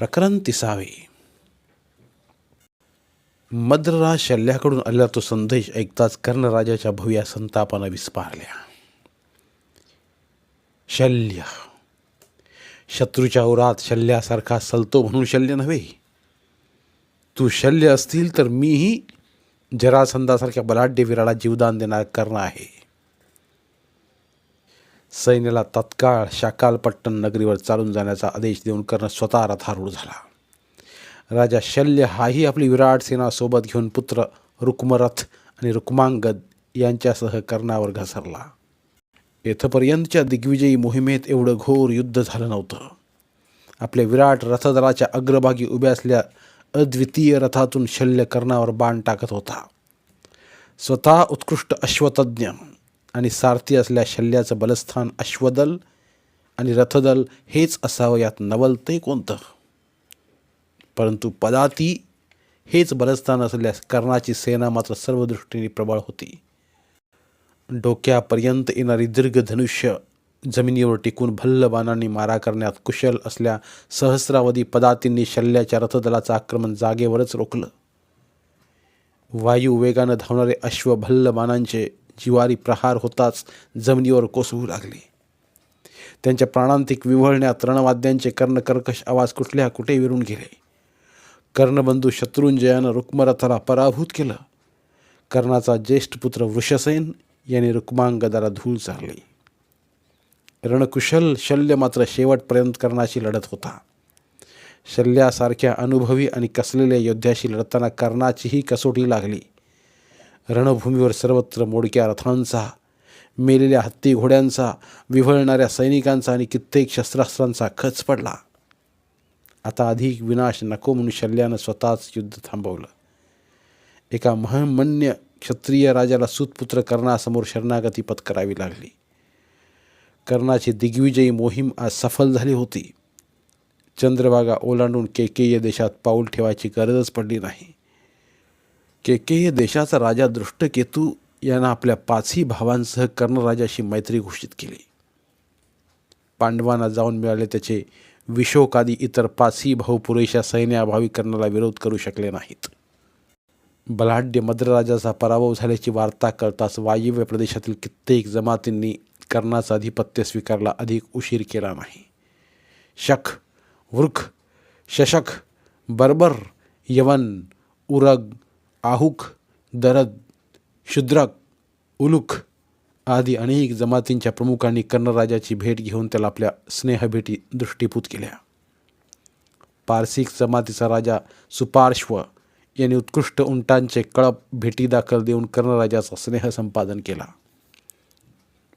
प्रकरण तिसावे मद्रराज शल्ल्याकडून आलेला तो संदेश ऐकताच कर्णराजाच्या भव्या संतापानं विस्पारल्या. शल्य. शत्रूच्या ओरात शल्यासारखा सलतो म्हणून शल्य नव्हे. तू शल्य असतील तर मीही जरासंधासारख्या बलाढ्य विराला जीवदान देणार कर्ण आहे. सैन्याला तत्काळ शाकालपट्टण नगरीवर चालून जाण्याचा आदेश देऊन कर्ण स्वतः रथारूढ झाला. राजा शल्य हाही आपली विराट सेना सोबत घेऊन पुत्र रुक्मरथ आणि रुक्मांगद यांच्यासह कर्णावर घसरला. येथपर्यंतच्या दिग्विजयी मोहिमेत एवढं घोर युद्ध झालं नव्हतं. आपल्या विराट रथदलाच्या अग्रभागी उभ्या असल्या अद्वितीय रथातून शल्य कर्णावर बाण टाकत होता. स्वतः उत्कृष्ट अश्वतज्ञ आणि सारथी असल्या शल्याचं बलस्थान अश्वदल आणि रथदल हेच असावं यात नवल ते कोणतं? परंतु पदाती हेच बलस्थान असल्यास कर्णाची सेना मात्र सर्व दृष्टीने प्रबळ होती. डोक्यापर्यंत येणारी दीर्घ धनुष्य जमिनीवर टिकून भल्ल बाणांनी मारा करण्यात कुशल असल्या सहस्रावधी पदातींनी शल्याच्या रथदलाचं आक्रमण जागेवरच रोखलं. वायू वेगानं धावणारे अश्व भल्ल बाणांचे जिवारी प्रहार होताच जमिनीवर कोसळू लागले. त्यांच्या प्राणांतिक विव्हळण्यात रणवाद्यांचे कर्णकर्कश आवाज कुठल्या कुठे विरून गेले. कर्णबंधू शत्रुंजयानं रुक्मरथाला पराभूत केलं. कर्णाचा ज्येष्ठ पुत्र वृषसेन यांनी रुक्मांगदाला धूळ चारली. रणकुशल शल्य मात्र शेवटपर्यंत कर्णाशी लढत होता. शल्यासारख्या अनुभवी आणि कसलेल्या योद्ध्याशी लढताना कर्णाचीही कसोटी लागली. रणभूमीवर सर्वत्र मोडक्या रथांचा मेलेल्या हत्ती घोड्यांचा विव्हळणाऱ्या सैनिकांचा आणि कित्येक शस्त्रास्त्रांचा खच पडला. आता अधिक विनाश नको म्हणून शल्यानं स्वतःच युद्ध थांबवलं. एका महमन्य क्षत्रिय राजाला सुतपुत्र कर्णासमोर शरणागती पत्करावी लागली. कर्णाची दिग्विजयी मोहीम आज सफल झाली होती. चंद्रभागा ओलांडून केकेय देशात पाऊल ठेवायची गरजच पडली नाही. केकेय देशाचा राजा दृष्टकेतू यानं आपल्या पाचही भावांसह कर्णराजाशी मैत्री घोषित केली. पांडवांना जाऊन मिळाले त्याचे विशोकादी इतर पाचही भाऊ पुरेशा सैन्याभावी कर्णाला विरोध करू शकले नाहीत. बलाढ्य मद्रराजाचा पराभव झाल्याची वार्ता कळताच वायव्य प्रदेशातील कित्येक जमातींनी कर्णाचा अधिपत्य स्वीकारला अधिक उशीर केला नाही. शख वृख शशक बर्बर यवन उरग आहुक दरद शुद्रक उलुख आदी अनेक जमातींच्या प्रमुखांनी कर्णराजाची भेट घेऊन त्याला आपल्या स्नेहभेटी दृष्टीपूत केल्या. पारसिक जमातीचा राजा सुपार्श्व यांनी उत्कृष्ट उंटांचे कळप भेटी दाखल देऊन कर्णराजाचा स्नेह संपादन केला.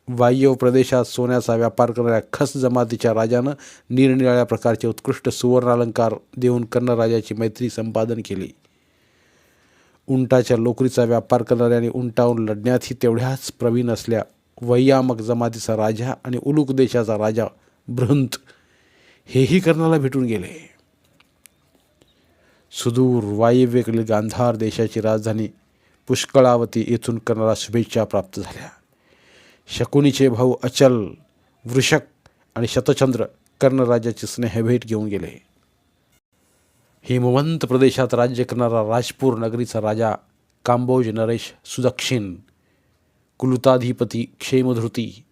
वायव्य प्रदेशात सोन्याचा व्यापार करणाऱ्या खस जमातीच्या राजानं निरनिराळ्या प्रकारचे उत्कृष्ट सुवर्णालंकार देऊन कर्णराजाची मैत्री संपादन केली. उंटाच्या लोकरीचा व्यापार करणाऱ्या आणि उंटाहून लढण्यातही तेवढ्याच प्रवीण असल्या वैयामक जमातीचा राजा आणि उलुक देशाचा राजा बृहंत हेही कर्णाला भेटून गेले. सुदूर वायव्येकडील गांधार देशाची राजधानी पुष्कळावती येथून कर्णाला शुभेच्छा प्राप्त झाल्या. शकुनीचे भाऊ अचल वृषक आणि शतचंद्र कर्णराजाची स्नेहभेट घेऊन गेले. हिमवंत प्रदेशात राज्य करणारा राजपूर नगरीचा राजा कांबोज नरेश सुदक्षिण कुलुताधिपती क्षेमधृती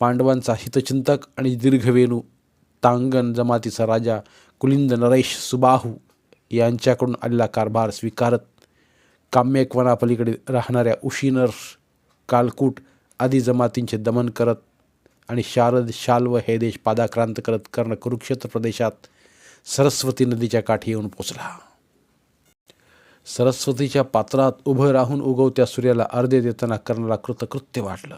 पांडवांचा हितचिंतक आणि दीर्घवेणू तांगण जमातीचा राजा कुलिंद नरेश सुबाहू यांच्याकडून आलेला कारभार स्वीकारत काम्यकवनापलीकडे राहणाऱ्या उशिनर कालकूट आदी जमातींचे दमन करत आणि शारद शाल्व हे देश पादाक्रांत करत कर्ण कुरुक्षेत्र प्रदेशात सरस्वती नदीच्या काठी येऊन पोचला. सरस्वतीच्या पात्रात उभं राहून उगवत्या सूर्याला अर्धे देताना कर्णाला कृतकृत्य वाटलं.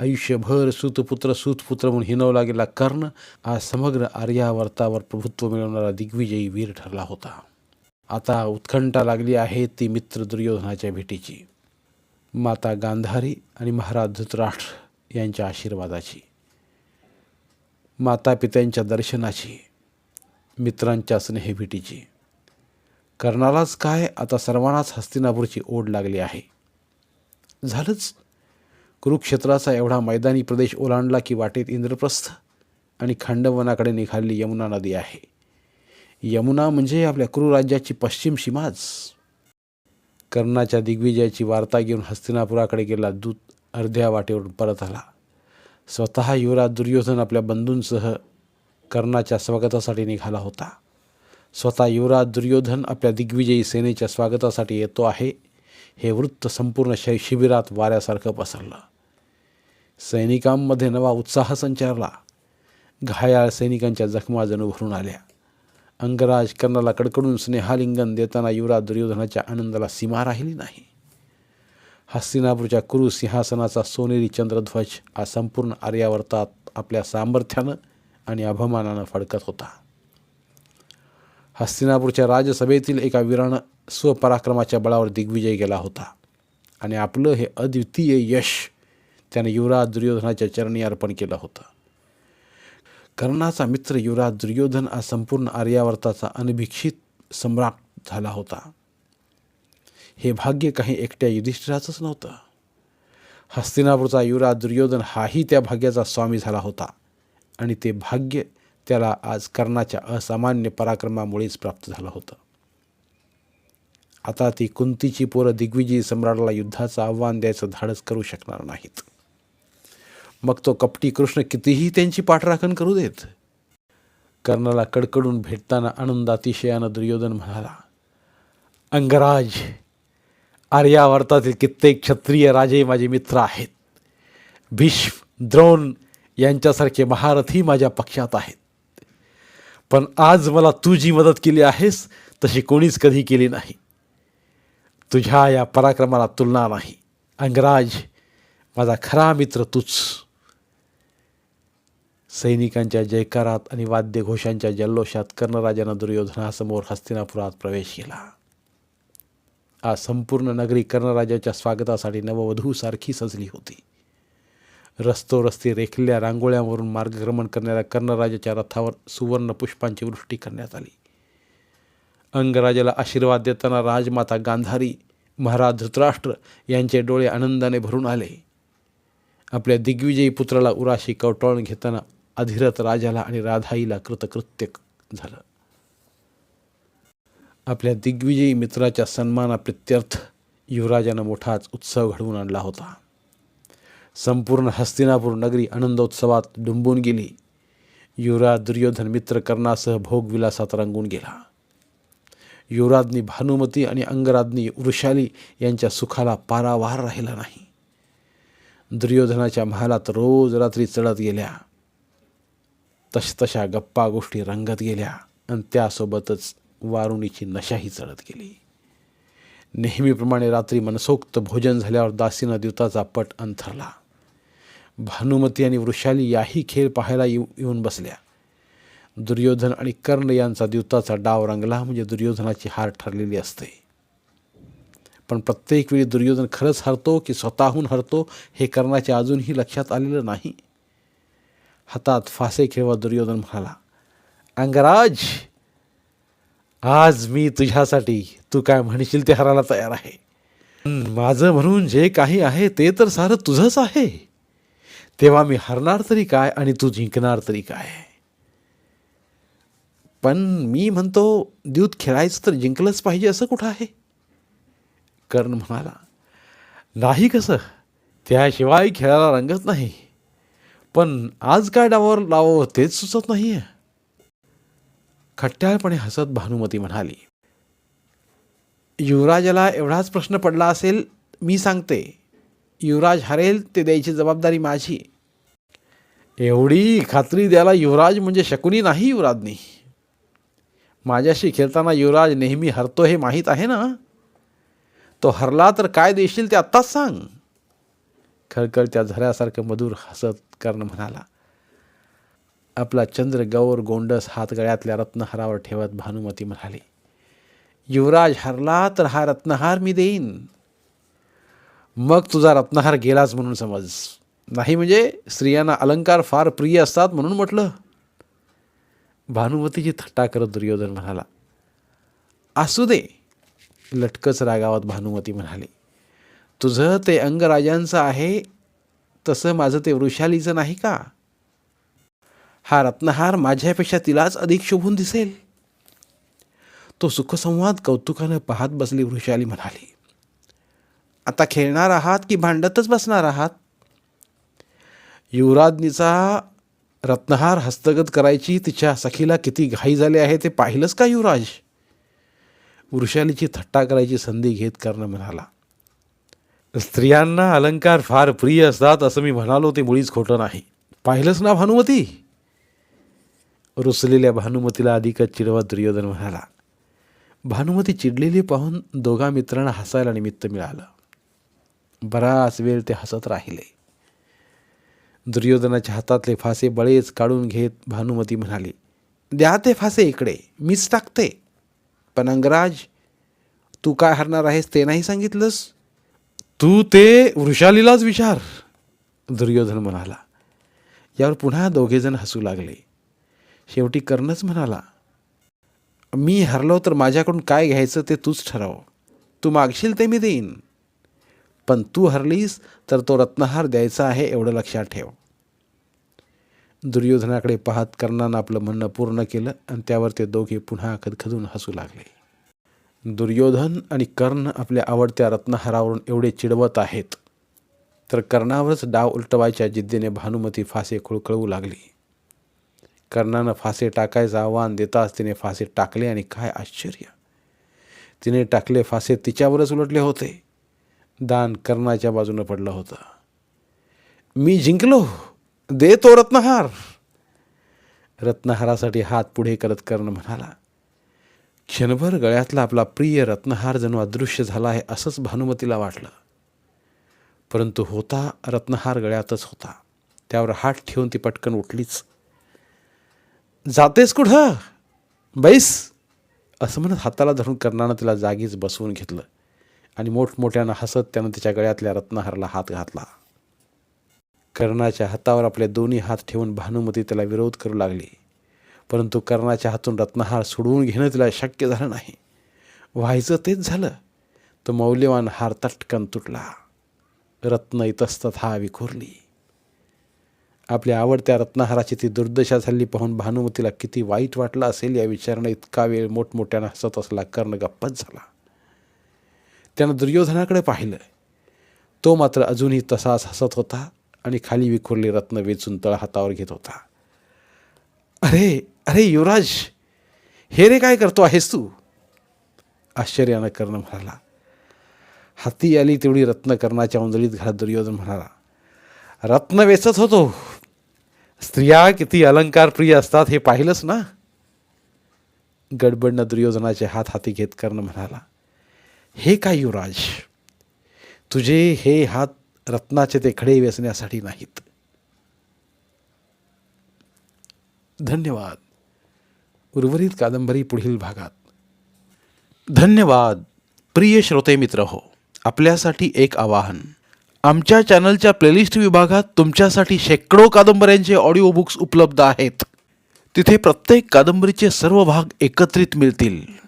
आयुष्यभर सुतपुत्र सूतपुत्र म्हणून हिनवला गेला कर्ण आज समग्र आर्यावर्तावर प्रभुत्व मिळवणारा दिग्विजयी वीर ठरला होता. आता उत्कंठा लागली आहे ती मित्र दुर्योधनाच्या भेटीची. माता गांधारी आणि महाराज धृतराष्ट्र यांच्या आशीर्वादाची. माता पित्यांच्या दर्शनाची. मित्रांच्या स्नेहभेटीची कर्णालाच काय आता सर्वांनाच हस्तिनापूरची ओढ लागली आहे. झालंच. कुरुक्षेत्राचा एवढा मैदानी प्रदेश ओलांडला की वाटेत इंद्रप्रस्थ आणि खांडवनाकडे निघालेली यमुना नदी आहे. यमुना म्हणजे आपल्या कुरुराज्याची पश्चिम सीमाच कर्णाच्या दिग्विजयाची वार्ता घेऊन हस्तिनापुराकडे गेला दूत अर्ध्या वाटेवरून परत आला. स्वतः युवराज दुर्योधन आपल्या बंधूंसह कर्णाच्या स्वागतासाठी निघाला होता. स्वतः युवराज दुर्योधन आपल्या दिग्विजयी सेनेच्या स्वागतासाठी येतो आहे. हे वृत्त संपूर्ण शै शिबिरात वाऱ्यासारखं पसरलं. सैनिकांमध्ये नवा उत्साह संचारला. घायाळ सैनिकांच्या जखमा जणू भरून आल्या. अंगराज कर्णाला कडकडून स्नेहालिंगन देताना युवराज दुर्योधनाच्या आनंदाला सीमा राहिली नाही. हस्तिनापूरच्या कुरु सिंहासनाचा सोनेरी चंद्रध्वज हा संपूर्ण आर्यावर्तात आपल्या सामर्थ्यानं आणि अभिमानानं फडकत होता. हस्तिनापूरच्या राजसभेतील एका वीरानं स्वपराक्रमाच्या बळावर दिग्विजय गेला होता. आणि आपलं हे अद्वितीय यश त्याने युवराज दुर्योधनाच्या चरणी अर्पण केलं होतं. कर्णाचा मित्र युवराज दुर्योधन हा संपूर्ण आर्यावर्ताचा अनभिक्षित सम्राट झाला होता. हे भाग्य काही एकट्या युधिष्ठिराचंच नव्हतं. हस्तिनापूरचा युवराज दुर्योधन हाही त्या भाग्याचा स्वामी झाला होता. आणि ते भाग्य त्याला आज कर्णाच्या असामान्य पराक्रमामुळेच प्राप्त झालं होतं. आता ती कुंतीची पोरं दिग्विजयी सम्राटाला युद्धाचं आव्हान द्यायचं धाडस करू शकणार नाहीत. मग तो कपटी कृष्ण कितीही त्यांची पाठराखण करू देत. कर्णाला कडकडून भेटताना आनंद अतिशयानं दुर्योधन म्हणाला अंगराज आर्यावर्तातील कित्येक क्षत्रिय राजे माझे मित्र आहेत. भीष्म द्रोण यांच्यासारखे महारथी माझ्या पक्षात आहेत. पण आज मला तू जी मदत केली आहेस तशी कोणीच कधी केली नाही. तुझ्या या पराक्रमाला तुलना नाही. अंगराज माझा खरा मित्र तूच. सैनिकांच्या जयकारात आणि वाद्यघोषांच्या जल्लोषात कर्णराजानं दुर्योधनासमोर हस्तिनापुरात प्रवेश केला. आज संपूर्ण नगरी कर्णराजाच्या स्वागतासाठी नववधूसारखी सजली होती. रस्तोरस्ती रेखलेल्या रांगोळ्यांवरून मार्गक्रमण करणाऱ्या कर्णराजाच्या रथावर सुवर्ण पुष्पांची वृष्टी करण्यात आली. अंगराजाला आशीर्वाद देताना राजमाता गांधारी महाराज धृतराष्ट्र यांचे डोळे आनंदाने भरून आले. आपल्या दिग्विजयी पुत्राला उराशी कवटाळून घेताना अधिरथ राजाला आणि राधाईला कृतकृत्य झालं. आपल्या दिग्विजयी मित्राच्या सन्मानाप्रित्यर्थ युवराजानं मोठाच उत्सव घडवून आणला होता. संपूर्ण हस्तिनापूर नगरी आनंदोत्सवात डुंबून गेली. युवराज दुर्योधन मित्र कर्णासह भोगविलासात रंगून गेला. युवराज्ञी भानुमती आणि अंगराज्ञी वृषाली यांच्या सुखाला पारावार राहिला नाही. दुर्योधनाच्या महालात रोज रात्री चढत गेल्या. तशतशा गप्पा गोष्टी रंगत गेल्या आणि त्यासोबतच वारुणीची नशाही चढत गेली. नेहमीप्रमाणे रात्री मनसोक्त भोजन झाल्यावर दासीनं द्यूताचा पट अंथरला. भानुमती आणि वृषाली याही खेळ पाहायला येऊ येऊन बसल्या. दुर्योधन आणि कर्ण यांचा द्यूताचा डाव रंगला म्हणजे दुर्योधनाची हार ठरलेली असते. पण प्रत्येक वेळी दुर्योधन खरंच हरतो की स्वतःहून हरतो हे कर्णाच्या अजूनही लक्षात आलेलं नाही. हातात फासे खेळवा दुर्योधन म्हणाला अंगराज आज मी तुझ्यासाठी तू काय म्हणशील ते हरायला तयार आहे. माझं म्हणून जे काही आहे ते तर सारं तुझंच आहे. तेव्हा मी हरणार तरी काय आणि तू जिंकणार तरी काय? पण मी म्हणतो द्यूत खेळायचं तर जिंकलंच पाहिजे असं कुठं आहे? कर्ण म्हणाला नाही कसं त्याशिवाय खेळायला रंगत नाही. पण आज काय डावावर लावावं तेच सुचत नाही आहे खट्ट्याळपणे हसत भानुमती म्हणाली युवराजाला एवढाच प्रश्न पडला असेल मी सांगते. युवराज हरेल ते द्यायची जबाबदारी माझी. एवढी खात्री द्यायला युवराज म्हणजे शकुनी नाही युवराजनी. माझ्याशी खेळताना युवराज नेहमी हरतो हे माहीत आहे ना? तो हरला तर काय देशील ते आत्ताच सांग. खळखळत्या झऱ्यासारखं मधुर हसत कर्ण म्हणाला आपला चंद्र गौर गोंडस हात गळ्यातल्या रत्नहारावर ठेवत भानुमती म्हणाली युवराज हरला तर हा रत्नहार मी देईन. मग तुझा रत्नहार गेलाच म्हणून समज. नाही म्हणजे स्त्रियांना अलंकार फार प्रिय असतात म्हणून म्हटलं. भानुमतीची थट्टा करत दुर्योधन म्हणाला असू दे लटकच रागावत भानुमती म्हणाली. तुझं ते अंगराजांचं आहे तसं माझं ते वृषालीचं नाही का? हा रत्नहार माझ्यापेक्षा तिलाच अधिक शोभून दिसेल. तो सुखसंवाद कौतुकानं पाहत बसली वृषाली म्हणाली आता खेळणार आहात की भांडतच बसणार आहात? युवराज्ञीचा रत्नहार हस्तगत करायची तिच्या सखीला किती घाई झाली आहे ते पाहिलंच का युवराज? वृषालीची थट्टा करायची संधी घेत कर्ण म्हणाला स्त्रियांना अलंकार फार प्रिय असतात असं मी म्हणालो ते मुळीच खोटं नाही. पाहिलंच ना भानुमती? रुसलेल्या भानुमतीला अधिकच चिडवत दुर्योधन म्हणाला भानुमती चिडलेली पाहून दोघा मित्रांना हसायला निमित्त मिळालं. बराच वेळ ते हसत राहिले. दुर्योधनाच्या हातातले फासे बळेच काढून घेत भानुमती म्हणाली द्या ते फासे इकडे मीच टाकते. पण अंगराज तू काय हरणार आहेस ते नाही सांगितलंस? तू ते वृषालीलाच विचार दुर्योधन म्हणाला. यावर पुन्हा दोघेजण हसू लागले. शेवटी कर्णच म्हणाला मी हरलो तर माझ्याकडून काय घ्यायचं ते तूच ठरव. तू मागशील ते मी देईन. पण तू हरलीस तर तो रत्नहार द्यायचा आहे एवढं लक्षात ठेव. दुर्योधनाकडे पाहत कर्णानं आपलं म्हणणं पूर्ण केलं आणि त्यावर ते दोघे पुन्हा खदखदून हसू लागले. दुर्योधन आणि कर्ण आपल्या आवडत्या रत्नहारावरून एवढे चिडवत आहेत. तर कर्णावरच डाव उलटवायच्या जिद्दीने भानुमती फासे खुळखळवू लागली. कर्णानं फासे टाकायचं आव्हान देताच तिने फासे टाकले आणि काय आश्चर्य! तिने टाकले फासे तिच्यावरच उलटले होते. दान कर्णाच्या बाजूनं पडलं होतं. मी जिंकलो. दे तो रत्नहार. रत्नहारासाठी हात पुढे करत कर्ण म्हणाला क्षणभर गळ्यातला आपला प्रिय रत्नहार जणू अदृश्य झाला आहे असंच भानुमतीला वाटलं. परंतु होता रत्नहार गळ्यातच होता. त्यावर हात ठेवून ती पटकन उठलीच. जातेस कुठं? बैस. असं म्हणत हाताला धरून कर्णानं तिला जागीच बसवून घेतलं. आणि मोठमोठ्यानं हसत त्यानं तिच्या गळ्यातल्या रत्नहारला हात घातला. कर्णाच्या हातावर आपले दोन्ही हात ठेवून भानुमती त्याला विरोध करू लागली. परंतु कर्णाच्या हातून रत्नहार सोडवून घेणं तिला शक्य झालं नाही. व्हायचं तेच झालं. तो मौल्यवान हार तटकन तुटला. रत्न इतस्तत हा विखुरली. आपल्या आवडत्या रत्नहाराची ती दुर्दशा झाली पाहून भानुमतीला किती वाईट वाटलं असेल या विचारानं इतका वेळ मोठमोठ्यानं हसत असला कर्ण गप्पच झाला. त्यानं दुर्योधनाकडे पाहिलं. तो मात्र अजूनही तसाच हसत होता आणि खाली विखुरली रत्न वेचून तळ हातावर घेत होता. अरे अरे युवराज हे रे काय करतो आहेस तू? आश्चर्यानं कर्ण म्हणाला. हाती आली तेवढी रत्न कर्णाच्या उंजळीत घालत दुर्योधन म्हणाला रत्न वेचत होतो. स्त्रिया किती अलंकार प्रिय असतात हे पाहिलंच ना? गडबडनं दुर्योधनाचे हात हाती घेत कर्ण म्हणाला हे काय युवराज? तुझे हे हात रत्नाचे ते खडे वेचण्यासाठी नाहीत. धन्यवाद. उर्वरित कादंबरी पुढील भागात. धन्यवाद प्रिय श्रोते मित्र हो. आपल्यासाठी एक आवाहन. आमच्या चॅनलच्या प्लेलिस्ट विभागात तुमच्यासाठी शेकडो कादंबऱ्यांचे ऑडिओ बुक्स उपलब्ध आहेत. तिथे प्रत्येक कादंबरीचे सर्व भाग एकत्रित मिळतील.